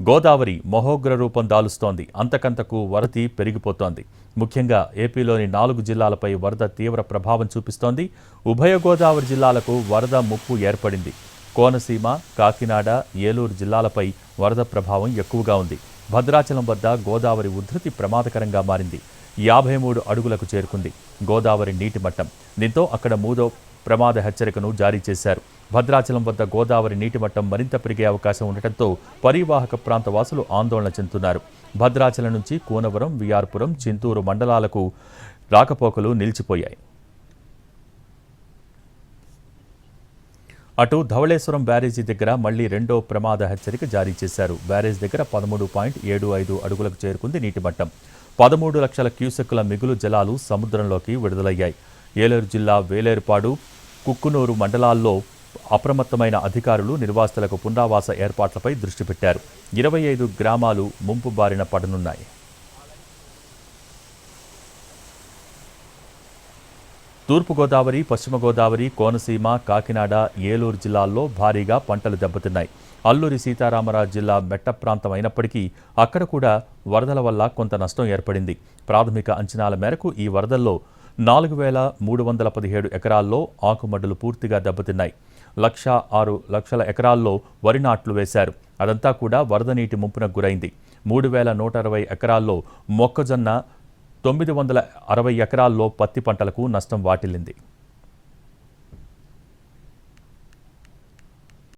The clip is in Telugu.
గోదావరి మహోగ్ర రూపం దాలుస్తోంది. అంతకంతకు వరద పెరిగిపోతోంది. ముఖ్యంగా ఏపీలోని నాలుగు జిల్లాలపై వరద తీవ్ర ప్రభావం చూపిస్తోంది. ఉభయ గోదావరి జిల్లాలకు వరద ముప్పు ఏర్పడింది. కోనసీమ కాకినాడ ఏలూరు జిల్లాలపై వరద ప్రభావం ఎక్కువగా ఉంది. భద్రాచలం వద్ద గోదావరి ఉధృతి ప్రమాదకరంగా మారింది. యాభై మూడు అడుగులకు చేరుకుంది గోదావరి నీటి మట్టం. దీంతో అక్కడ మూడో ప్రమాద హెచ్చరికను జారీ చేశారు. భద్రాచలం వద్ద గోదావరి నీటి మట్టం మరింత పెరిగే అవకాశం ఉండటంతో పరివాహక ప్రాంత వాసులు ఆందోళన చెందుతున్నారు. భద్రాచలం నుంచి కూనవరం విఆర్పురం చింతూరు మండలాలకు రాకపోకలు నిలిచిపోయాయి. అటు ధవళేశ్వరం బ్యారేజీ దగ్గర మళ్ళీ రెండో ప్రమాద హెచ్చరిక జారీ చేశారు. బ్యారేజ్ దగ్గర పదమూడు పాయింట్ ఏడు ఐదు అడుగులకు చేరుకుంది నీటి మట్టం. పదమూడు లక్షల క్యూసెక్కుల మిగులు జలాలు సముద్రంలోకి విడుదలయ్యాయి. ఏలూరు జిల్లా వేలేరుపాడు కుక్కునూరు మండలాల్లో అప్రమత్తమైన అధికారులు నిర్వాసితులకు పునరావాస ఏర్పాట్లపై దృష్టి పెట్టారు. ఇరవై ఐదు గ్రామాలు ముంపు బారిన పడనున్నాయి. తూర్పుగోదావరి పశ్చిమ గోదావరి కోనసీమ కాకినాడ ఏలూరు జిల్లాల్లో భారీగా పంటలు దెబ్బతిన్నాయి. అల్లూరి సీతారామరాజు జిల్లా మెట్ట ప్రాంతం అయినప్పటికీ అక్కడ కూడా వరదల వల్ల కొంత నష్టం ఏర్పడింది. ప్రాథమిక అంచనాల మేరకు ఈ వరదల్లో నాలుగు వేల మూడు వందల పదిహేడు ఎకరాల్లో ఆకుమడ్డలు పూర్తిగా దెబ్బతిన్నాయి. లక్ష ఆరు లక్షల ఎకరాల్లో వరి నాట్లు వేశారు. అదంతా కూడా వరద నీటి ముంపునకు గురైంది. మూడు వేల నూట అరవై ఎకరాల్లో మొక్కజొన్న తొమ్మిది వందల అరవై ఎకరాల్లో పత్తి పంటలకు నష్టం వాటిల్లింది.